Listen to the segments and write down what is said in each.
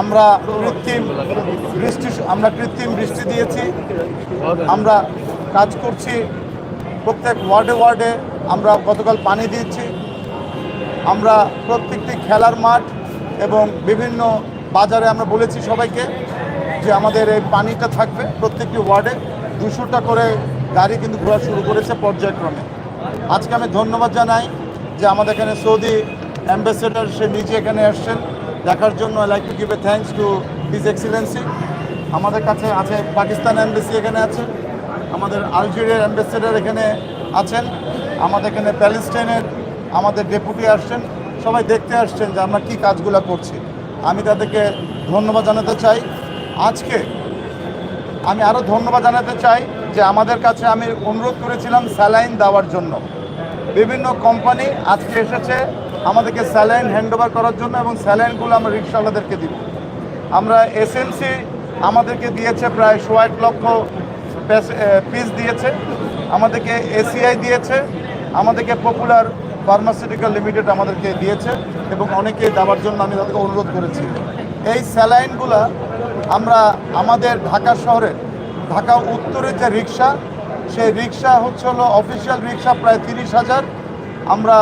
আমরা কৃত্রিম বৃষ্টি আমরা কৃত্রিম বৃষ্টি দিয়েছি। আমরা কাজ করছি প্রত্যেক ওয়ার্ডে ওয়ার্ডে, আমরা গতকাল পানি দিয়েছি। আমরা প্রত্যেকটি খেলার মাঠ এবং বিভিন্ন বাজারে আমরা বলেছি সবাইকে যে আমাদের এই পানিটা থাকবে প্রত্যেকটি ওয়ার্ডে। দুশোটা করে গাড়ি কিন্তু ঘোরা শুরু করেছে পর্যায়ক্রমে। আজকে আমি ধন্যবাদ জানাই যে আমাদের এখানে সৌদি অ্যাম্বাসেডার সে নিজে এখানে আসছেন। দেখার জন্য I like to give a thanks to his excellency আমাদের কাছে আছে পাকিস্তান অ্যাম্বাসি এখানে আছে। আমাদের আলজেরিয়ার অ্যাম্বাসেডার এখানে আছেন। আমাদের এখানে প্যালেস্টাইনের আমাদের ডেপুটি আসছেন। সবাই দেখতে আসছেন যে আমরা কী কাজগুলো করছি। আমি তাদেরকে ধন্যবাদ জানাতে চাই। আজকে আমি আরও ধন্যবাদ জানাতে চাই যে আমাদের কাছে আমি অনুরোধ করেছিলাম স্যালাইন দেওয়ার জন্য। বিভিন্ন কোম্পানি আজকে এসেছে। আমাদেরকে স্যালাইন হ্যান্ডওভার করার জন্য এবং স্যালাইনগুলো আমরা রিক্সাওয়ালাদেরকে দিব। আমরা এসএমসি আমাদেরকে দিয়েছে প্রায় সোয়া লক্ষ পিস দিয়েছে। আমাদেরকে এসিআই দিয়েছে। আমাদেরকে পপুলার ফার্মাসিউটিক্যাল লিমিটেড আমাদেরকে দিয়েছে এবং অনেকে দেওয়ার জন্য আমি তাদেরকে অনুরোধ করেছি। এই স্যালাইনগুলা আমরা আমাদের ঢাকা শহরে ঢাকা উত্তরের যে রিক্সা, সেই রিক্সা হচ্ছে হলো অফিসিয়াল রিক্সা প্রায় তিরিশ হাজার। আমরা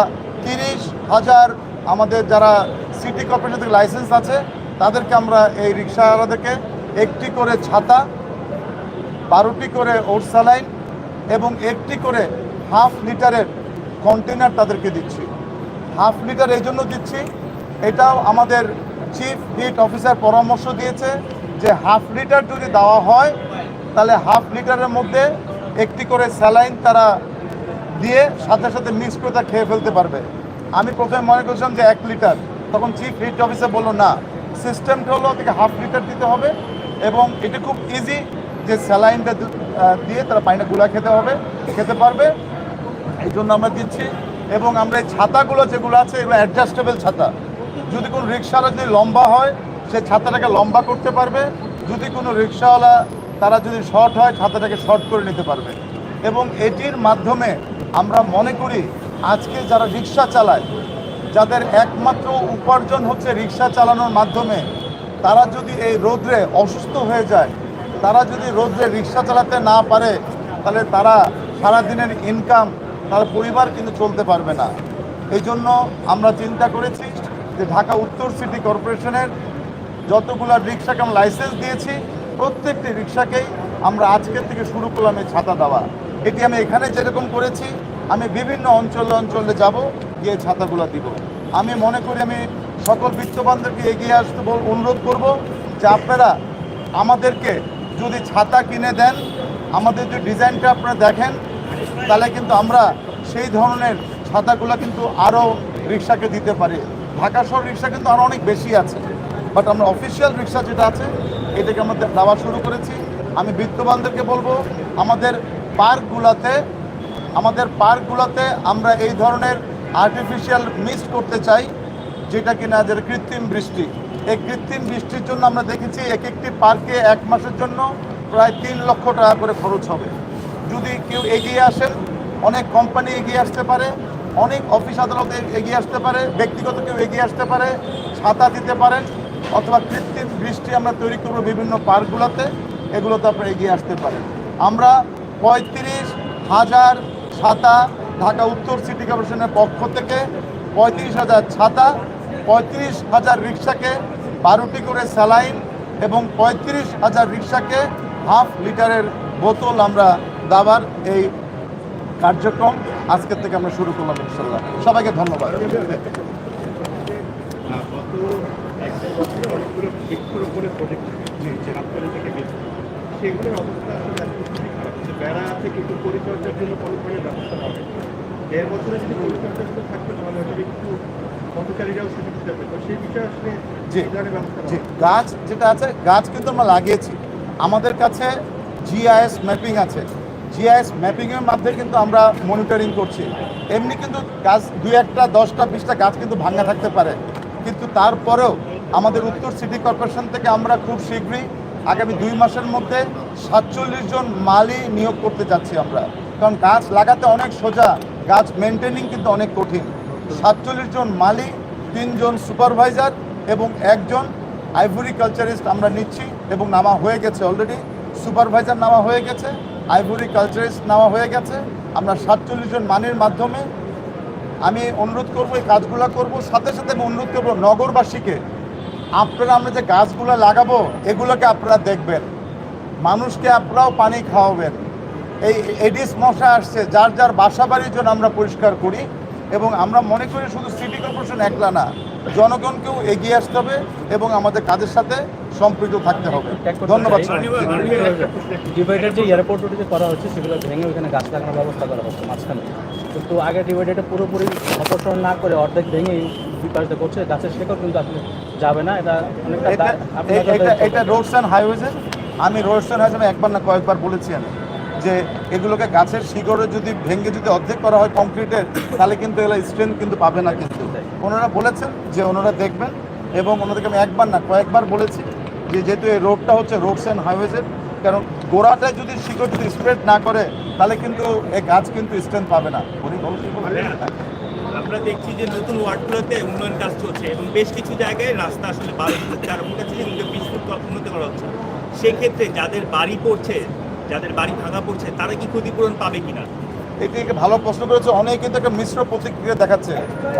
তিরিশ হাজার আমাদের যারা সিটি কর্পোরেশন থেকে লাইসেন্স আছে, তাদেরকে আমরা এই রিক্সাওয়ালাদেরকে একটি করে ছাতা, বারোটি করে ওরসালাইন এবং একটি করে হাফ লিটারের কন্টেনার তাদেরকে দিচ্ছি। হাফ লিটার এই জন্য দিচ্ছি, এটাও আমাদের চিফ হিট অফিসার পরামর্শ দিয়েছে যে হাফ লিটার যদি দেওয়া হয়, তাহলে হাফ লিটারের মধ্যে একটি করে স্যালাইন তারা দিয়ে সাথে সাথে মিক্স করে তা খেয়ে ফেলতে পারবে। আমি প্রথমে মনে করছিলাম যে এক লিটার। তখন চিফ হিট অফিসার বলল, না সিস্টেমটা হলো ওদেরকে হাফ লিটার দিতে হবে এবং এটা খুব ইজি যে স্যালাইনটা দিয়ে তারা পানিটা গুলা খেতে হবে, খেতে পারবে। এই জন্য আমরা দিচ্ছি এবং আমরা এই ছাতাগুলো যেগুলো আছে, এগুলো অ্যাডজাস্টেবল ছাতা। যদি কোনো রিক্সাওয়ালা যদি লম্বা হয়, সে ছাতাটাকে লম্বা করতে পারবে। যদি কোনো রিক্সাওয়ালা, তারা যদি শর্ট হয়, ছাতাটাকে শর্ট করে নিতে পারবে। এবং এটির মাধ্যমে আমরা মনে করি আজকে যারা রিক্সা চালায়, যাদের একমাত্র উপার্জন হচ্ছে রিক্সা চালানোর মাধ্যমে, তারা যদি এই রোদ্রে অসুস্থ হয়ে যায়, তারা যদি রোদ্রে রিক্সা চালাতে না পারে, তাহলে তারা সারাদিনের ইনকাম তার পরিবার কিন্তু চলতে পারবে না। এই জন্য আমরা চিন্তা করেছি যে ঢাকা উত্তর সিটি কর্পোরেশনের যতগুলো রিক্সাকে আমরা লাইসেন্স দিয়েছি, প্রত্যেকটি রিক্সাকেই আমরা আজকের থেকে শুরু করলাম এই ছাতা দেওয়া। এটি আমি এখানে যেরকম করেছি আমি বিভিন্ন অঞ্চলে অঞ্চলে যাব, গিয়ে ছাতাগুলো দিব। আমি মনে করি আমি সকল বিত্তবানদেরকে এগিয়ে আসতে বল অনুরোধ করব যে আপনারা আমাদেরকে যদি ছাতা কিনে দেন, আমাদের যে ডিজাইনটা আপনারা দেখেন, তাহলে কিন্তু আমরা সেই ধরনের ছাতাগুলো কিন্তু আরও রিক্সাকে দিতে পারি। ঢাকা শহর রিক্সা কিন্তু আরও অনেক বেশি আছে। বাট আমরা অফিসিয়াল রিক্সা যেটা আছে, এটাকে আমরা দেওয়া শুরু করেছি। আমি বিত্তবানদেরকে বলব, আমাদের পার্কগুলোতে আমাদের পার্কগুলোতে আমরা এই ধরনের আর্টিফিশিয়াল মিস্ট করতে চাই, যেটা কিনা যেটা কৃত্রিম বৃষ্টি। এই কৃত্রিম বৃষ্টির জন্য আমরা দেখেছি এক একটি পার্কে এক মাসের জন্য প্রায় তিন লক্ষ টাকা করে খরচ হবে। যদি কেউ এগিয়ে আসেন, অনেক কোম্পানি এগিয়ে আসতে পারে, অনেক অফিস আদালত এগিয়ে আসতে পারে, ব্যক্তিগত কেউ এগিয়ে আসতে পারে, ছাতা দিতে পারেন, অথবা কৃত্রিম বৃষ্টি আমরা তৈরি করব বিভিন্ন পার্কগুলোতে, এগুলোতে আপনারা এগিয়ে আসতে পারেন। আমরা পঁয়ত্রিশ হাজার ছাতা ঢাকা উত্তর সিটি কর্পোরেশনের পক্ষ থেকে পঁয়ত্রিশ হাজার ছাতা পঁয়ত্রিশ হাজার রিক্সাকে বারোটি করে স্যালাইন এবং পঁয়ত্রিশ হাজার রিক্সাকে হাফ লিটারের বোতল আমরা দাবার এই কার্যক্রম আজকের থেকে আমরা শুরু করলাম ইনশাল্লাহ সবাইকে ধন্যবাদ সেগুলোর অবস্থা বেড়া আছে কিন্তু পরিচর্যার জন্য কোনো ধরনের ব্যবস্থা হবে। দেড় বছরে যদি পরিচর্যাগুলো থাকতো তাহলে হয়তো একটু জি। গাছ যেটা আছে গাছ কিন্তু আমরা লাগিয়েছি। আমাদের কাছে জিআইএস ম্যাপিং আছে। জিআইএস ম্যাপিংয়ের মাধ্যমে কিন্তু আমরা মনিটরিং করছি। এমনি কিন্তু গাছ দুই একটা দশটা বিশটা গাছ কিন্তু ভাঙা থাকতে পারে। কিন্তু তারপরেও আমাদের উত্তর সিটি কর্পোরেশন থেকে আমরা খুব শীঘ্রই আগামী দুই মাসের মধ্যে সাতচল্লিশ জন মালি নিয়োগ করতে যাচ্ছি আমরা। কারণ গাছ লাগাতে অনেক সোজা, গাছ মেনটেনিং কিন্তু অনেক কঠিন। সাতচল্লিশ জন মালি, তিনজন সুপারভাইজার এবং একজন আইভরি কালচারিস্ট আমরা নিচ্ছি এবং নামা হয়ে গেছে অলরেডি সুপারভাইজার নামা হয়ে গেছে আইভরি কালচারিস্ট নামা হয়ে গেছে। আমরা সাতচল্লিশ জন মানের মাধ্যমে আমি অনুরোধ করব, এই কাজগুলো করব। সাথে সাথে আমি অনুরোধ করব নগরবাসীকে আপনারা আমরা যে গাছগুলো লাগাবো, এগুলোকে আপনারা দেখবেন। মানুষকে আপনারাও পানি খাওয়াবেন। এই এডিস মশা আসছে, যার যার বাসা বাড়ির জন্য আমরা পরিষ্কার করি এবং আমরা মনে করি শুধু সিটি কর্পোরেশন একলা না, জনগণকেও এগিয়ে আসতে হবে এবং আমাদের কাজের সাথে সম্পৃক্ত থাকতে হবে। ধন্যবাদ। ডিভাইডার যে এয়ারপোর্ট যে করা হচ্ছে, সেগুলো ভেঙে ওইখানে গাছ লাগানোর ব্যবস্থা করা হচ্ছে মাঝখানে। কিন্তু আগে ডিভাইডারটা পুরোপুরি অপসারণ না করে অর্ধেক ভেঙে পাশে করছে গাছের শেকড় কিন্তু আপনি যাবে না। এটা অনেকটা এটা রোডস অ্যান্ড আমি রোডস অ্যান্ড একবার না কয়েকবার বলেছি আমি যে এগুলোকে গাছের শিকড়ে যদি ভেঙে যদি অর্ধেক করা হয় কংক্রিটের তাহলে কিন্তু এগুলো স্ট্রেংথ কিন্তু পাবে না কিন্তু। ওনারা বলেছেন যে ওনারা দেখবেন এবং ওনাদেরকে আমি একবার না কয়েকবার বলেছি যে যেহেতু এই রোডটা হচ্ছে রোডস অ্যান্ড হাইওয়েজের কারণ গোড়াটায় যদি শিকড় যদি স্প্রেড না করে তাহলে কিন্তু এই গাছ কিন্তু স্ট্রেংথ পাবে না। উনি বলছেন আমরা দেখছি যে নতুন ওয়ার্ডগুলোতে উন্নয়ন কাজ চলছে এবং বেশ কিছু জায়গায় রাস্তা আসলে বারো ফুট আছে যেগুলো বিশ ফুট উন্নতি করা হচ্ছে সেক্ষেত্রে যাদের বাড়ি পড়ছে, যাদের বাড়ি ভাঙা পড়ছে, তারা কি ক্ষতিপূরণ পাবে কিনা? এটি একটা ভালো প্রশ্ন করেছে। অনেকে কিন্তু একটা মিশ্র প্রতিক্রিয়া দেখাচ্ছে।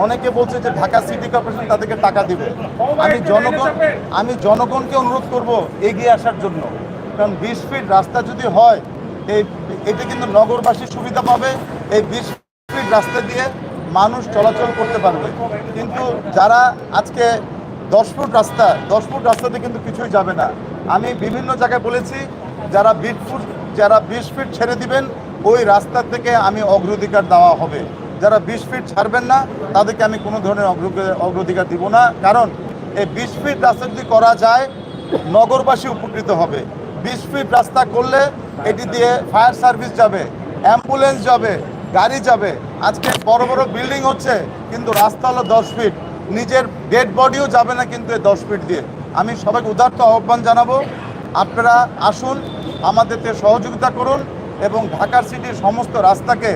অনেকে বলছে যে ঢাকা সিটি কর্পোরেশন তাদেরকে টাকা দিবে। আমি জনগণ, আমি জনগণকে অনুরোধ করব এগিয়ে আসার জন্য। কারণ বিশ ফিট রাস্তা যদি হয়, এই এতে কিন্তু নগরবাসী সুবিধা পাবে। এই বিশ ফিট রাস্তা দিয়ে মানুষ চলাচল করতে পারবে। কিন্তু যারা আজকে দশ ফুট রাস্তা, দশ ফুট রাস্তাতে কিন্তু কিছুই যাবে না। আমি বিভিন্ন জায়গায় বলেছি, যারা বিশ ফুট, যারা বিশ ফিট ছেড়ে দিবেন, ওই রাস্তা থেকে আমি অগ্রাধিকার দেওয়া হবে। যারা বিশ ফিট ছাড়বেন না, তাদেরকে আমি কোনো ধরনের অগ্র- অগ্রাধিকার দিব না। কারণ এই বিশ ফিট রাস্তা যদি করা যায়, নগরবাসী উপকৃত হবে। বিশ ফিট রাস্তা করলে এটি দিয়ে ফায়ার সার্ভিস যাবে, অ্যাম্বুলেন্স যাবে গাড়ি যাবে। আজকে বড় বড় বিল্ডিং হচ্ছে কিন্তু রাস্তা হলো দশ ফিট। নিজের ডেড বডিও যাবে না কিন্তু এই দশ ফিট দিয়ে। আমি সবাইকে উদার্ত আহ্বান জানাব আপনারা আসুন আমাদেরকে সহযোগিতা করুন এবং ঢাকার সিটির সমস্ত রাস্তাকে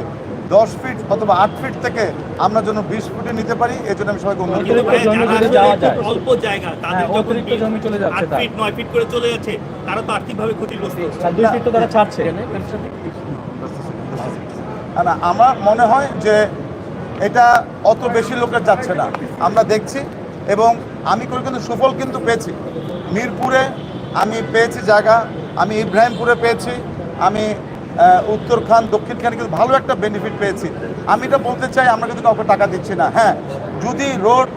দশ ফিট অথবা আট ফিট থেকে আমরা যেন বিশ ফুটে নিতে পারি এই জন্য আমি সবাইকে অনুরোধ। খুব অল্প জায়গা তাদের হ্যাঁ, যখন জমি চলে যাচ্ছে আট ফিট নয় ফিট করে চলে যাচ্ছে তারা তো আর্থিকভাবে ক্ষতিগ্রস্ত। হচ্ছে দুই ফিট তো তারা ছাড়ছে। আর আমার মনে হয় যে এটা অত বেশি লোকের যাচ্ছে না। আমরা দেখছি এবং আমি করে কিন্তু সুফল কিন্তু পেয়েছি। মিরপুরে আমি পেয়েছি জায়গা, আমি ইব্রাহিমপুরে পেয়েছি, আমি উত্তর খান, দক্ষিণ কিন্তু ভালো একটা বেনিফিট পেয়েছি। আমি এটা বলতে চাই, আমরা কিন্তু কাউকে টাকা দিচ্ছি না। হ্যাঁ যদি রোড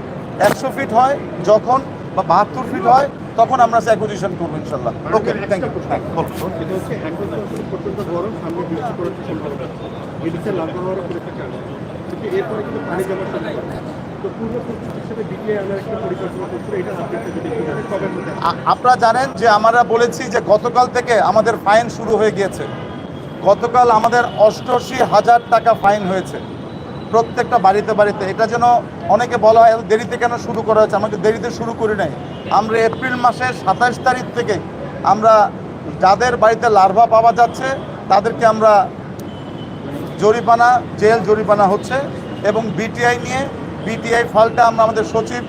একশো ফিট হয়, যখন বা বাহাত্তর ফিট হয় তখন আমরা অ্যাকুইজিশন করব ইনশাল্লাহ ওকে থ্যাংক ইউ আপনারা জানেন যে আমরা বলেছি যে গতকাল থেকে আমাদের ফাইন শুরু হয়ে গিয়েছে। গতকাল আমাদের অষ্টআশি হাজার টাকা ফাইন হয়েছে। প্রত্যেকটা বাড়িতে বাড়িতে। এটা যেন অনেকে বলা হয় দেরিতে কেন শুরু করা হয়েছে আমাকে দেরিতে শুরু করি নাই। আমরা এপ্রিল মাসের সাতাশ তারিখ থেকে আমরা যাদের বাড়িতে লার্ভা পাওয়া যাচ্ছে, তাদেরকে আমরা জরিমানা, জেল জরিমানা হচ্ছে এবং বিটিআই নিয়ে বিটিআই ফাইলটা আমরা আমাদের সচিব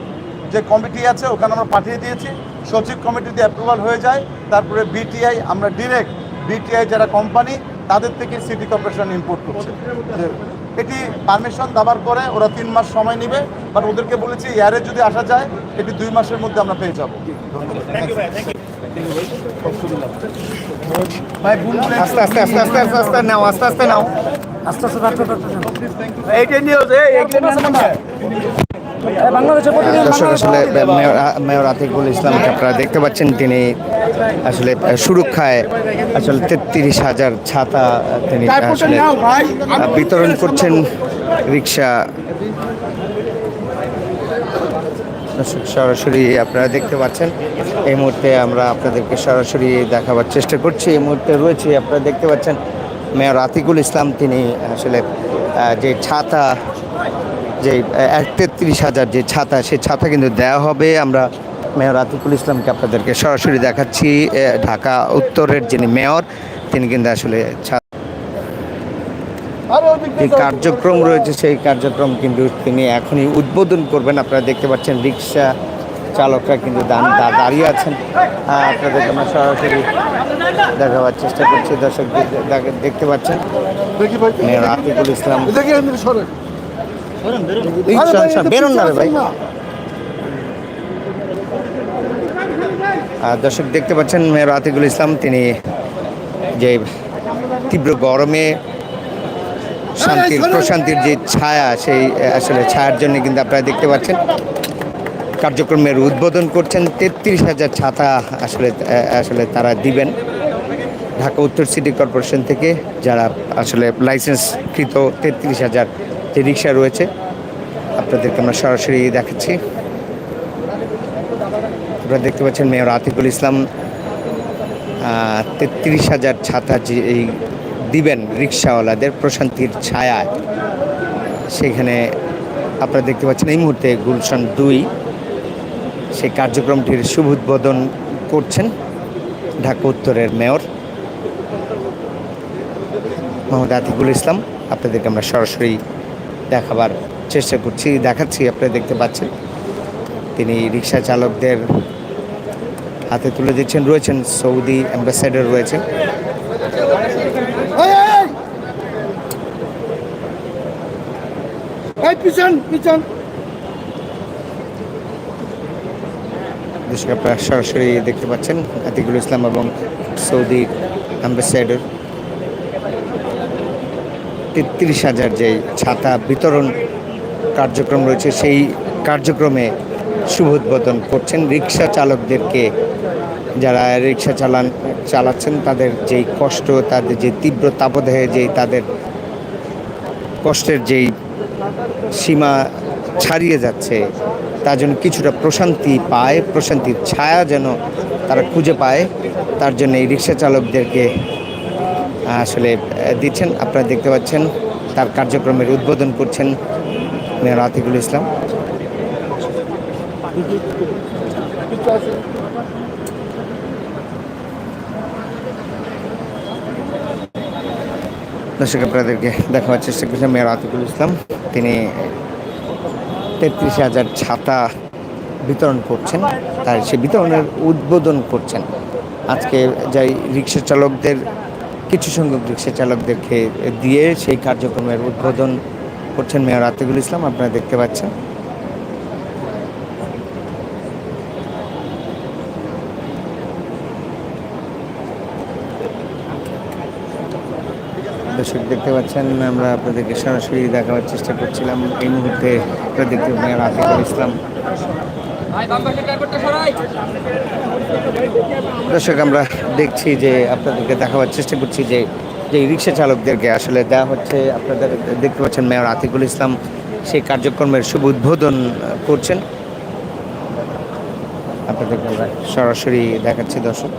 যে কমিটি আছে, ওখানে আমরা পাঠিয়ে দিয়েছি। সচিব কমিটিতে অ্যাপ্রুভাল হয়ে যায়, তারপরে বিটিআই আমরা ডিরেক্ট বিটিআই যারা কোম্পানি তাদের থেকে সিটি কর্পোরেশন ইম্পোর্ট করছে। এটি পারমিশন দেওয়ার পরে ওরা তিন মাস সময় নেবে বাট ওদেরকে বলেছি এয়ারে যদি আসা যায় এটি দুই মাসের মধ্যে আমরা পেয়ে যাব। আস্তে আস্তে আস্তে আস্তে আস্তে আস্তে নাও। আস্তে আস্তে নাও দর্শক আসলে মেয়র মেয়র আতিকুল ইসলামকে আপনারা দেখতে পাচ্ছেন তিনি আসলে সুরক্ষায় আসলে তেত্রিশ হাজার ছাতা তিনি আসলে বিতরণ করছেন রিক্সা। সরাসরি আপনারা দেখতে পাচ্ছেন এই মুহূর্তে আমরা আপনাদেরকে সরাসরি দেখাবার চেষ্টা করছি। এই মুহূর্তে রয়েছে আপনারা দেখতে পাচ্ছেন মেয়র আতিকুল ইসলাম তিনি আসলে যে ছাতা যে তেত্রিশ হাজার যে ছাতা সে ছাতা কিন্তু দেওয়া হবে। আমরা মেয়র আতিকুল ইসলামকে আপনাদেরকে সরাসরি দেখাচ্ছি ঢাকা উত্তরের যিনি মেয়র তিনি কিন্তু আসলে যে কার্যক্রম রয়েছে সেই কার্যক্রম কিন্তু তিনি এখনই উদ্বোধন করবেন। আপনারা দেখতে পাচ্ছেন রিক্সা চালকরা কিন্তু দান- দাঁড়িয়ে আছেন। আহ, আপনাদেরকে আমরা সরাসরি দেখাবার চেষ্টা করছি। দর্শক দেখতে পাচ্ছেন মেয়র আতিকুল ইসলাম। বেরোন। না রে ভাই। দর্শক দেখতে পাচ্ছেন মেয়র আতিকুল ইসলাম, তিনি যে তীব্র গরমে শান্তির, প্রশান্তির যে ছায়া, সেই, আসলে ছায়ার জন্য কিন্তু আপনারা দেখতে পাচ্ছেন। কার্যক্রমের উদ্বোধন করছেন তেত্রিশ হাজার ছাতা আসলে আসলে তারা দিবেন ঢাকা উত্তর সিটি কর্পোরেশন থেকে, যারা আসলে লাইসেন্সকৃত তেত্রিশ হাজার যে রিক্সা রয়েছে, আপনাদেরকে আমরা সরাসরি দেখাচ্ছি। আপনারা দেখতে পাচ্ছেন মেয়র আতিকুল ইসলাম তেত্রিশ হাজার ছাতা যে এই দিবেন রিক্সাওয়ালাদের প্রশান্তির ছায়ায়। সেখানে আপনারা দেখতে পাচ্ছেন এই মুহূর্তে গুলশান দুই সেই কার্যক্রমটির শুভ উদ্বোধন করছেন ঢাকা উত্তরের মেয়র মোহাম্মদ আতিকুল ইসলাম। আপনাদেরকে আমরা সরাসরি দেখাবার চেষ্টা করছি, দেখাচ্ছি, আপনারা দেখতে পাচ্ছেন। তিনি রিক্সা চালকদের হাতে তুলে দিচ্ছেন রয়েছেন সৌদি অ্যাম্বাসেডর রয়েছেন। দর্শক আপনারা সরাসরি দেখতে পাচ্ছেন আতিকুল ইসলাম এবং সৌদি অ্যাম্বাসেডর। তেত্রিশ হাজার যে ছাতা বিতরণ কার্যক্রম রয়েছে সেই কার্যক্রমে শুভ উদ্বোধন করছেন রিক্সা চালকদেরকে। যারা রিক্সা চালান, চালাচ্ছেন, তাদের যেই কষ্ট, তাদের যে তীব্র তাপদেহে যেই তাদের কষ্টের যেই সীমা ছাড়িয়ে যাচ্ছে, তার জন্য কিছুটা প্রশান্তি পায়, প্রশান্তির ছায়া যেন তারা খুঁজে পায়, তার জন্য এই রিক্সা চালকদেরকে আসলে দিচ্ছেন। আপনারা দেখতে পাচ্ছেন, তার কার্যক্রমের উদ্বোধন করছেন মেয়র আতিকুল ইসলাম। দর্শক, আপনাদেরকে দেখাবার চেষ্টা করছেন মেয়র আতিকুল ইসলাম। তিনি তেত্রিশ হাজার ছাতা বিতরণ করছেন, তার সে বিতরণের উদ্বোধন করছেন। আজকে যাই রিক্সা চালকদের, কিছু সংখ্যক রিক্সা চালকদেরকে দিয়ে সেই কার্যক্রমের উদ্বোধন করছেন মেয়র আতিকুল ইসলাম, আপনারা দেখতে পাচ্ছেন। দর্শক দেখতে পাচ্ছেন, আমরা আপনাদেরকে সরাসরি দেখাবার চেষ্টা করছিলাম। এই মুহূর্তে আপনারা দেখতে মেয়র আতিকুল ইসলাম। দর্শক, আমরা দেখছি যে আপনাদেরকে দেখাবার চেষ্টা করছি যে যে রিক্সা চালকদেরকে আসলে দেওয়া হচ্ছে। আপনাদের দেখতে পাচ্ছেন মেয়র আতিকুল ইসলাম সেই কার্যক্রমের শুভ উদ্বোধন করছেন। আপনাদেরকে সরাসরি দেখাচ্ছি, দর্শক।